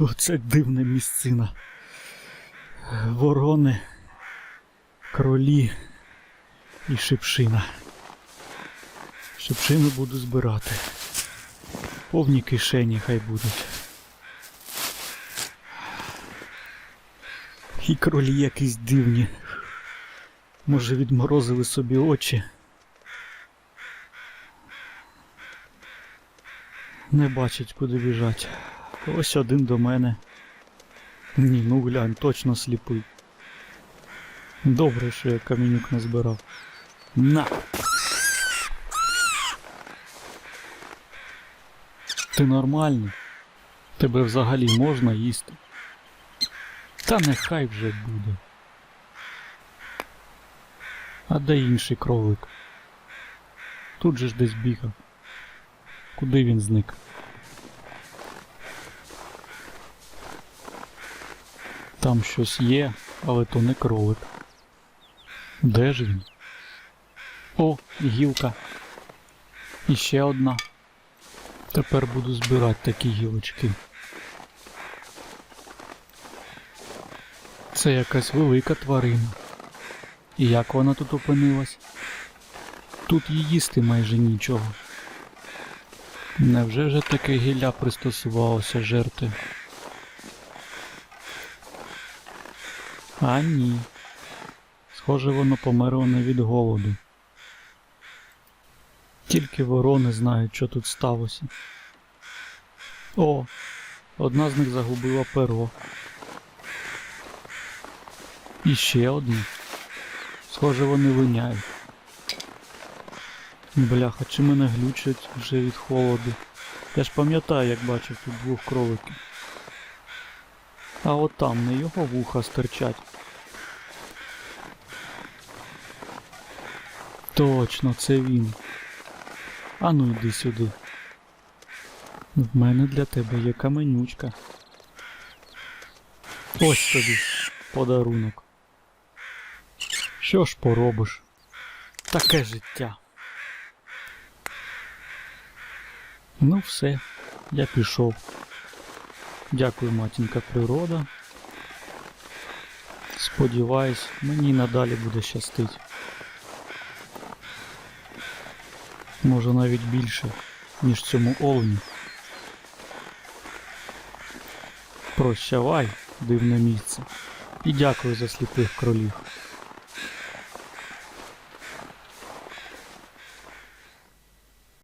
Оце дивна місцина. Ворони, кролі і шипшина. Шипшину буду збирати. Повні кишені хай будуть. І кролі якісь дивні. Може відморозили собі очі. Не бачить, куди біжать. Ось один до мене. Ні, ну глянь, точно сліпий. Добре, що я камінюк назбирав. На! Ти нормальний? Тебе взагалі можна їсти? Та нехай вже буде. А де інший кролик? Тут же ж десь бігав. Куди він зник? Там щось є, але то не кролик. Де ж він? О, гілка. І ще одна. Тепер буду збирати такі гілочки. Це якась велика тварина. І як вона тут опинилась? Тут їй їсти майже нічого. Невже ж таке гілля пристосувалося жерти? А ні. Схоже, воно померло не від голоду. Тільки ворони знають, що тут сталося. О, одна з них загубила перо. І ще одна. Схоже, вони виняють. Бляха, чи мене глючать вже від холоду. Я ж пам'ятаю, як бачив тут двох кроликів. А от там не його вуха стирчать. Точно, це він. Ану йди сюди. В мене для тебе є каменючка. Ось тобі подарунок. Що ж поробиш? Таке життя. Ну все, я пішов. Дякую, матінка природа. Сподіваюсь, мені надалі буде щастить. Може навіть більше, ніж цьому оленю. Прощавай, дивне місце. І дякую за сліпих кролів.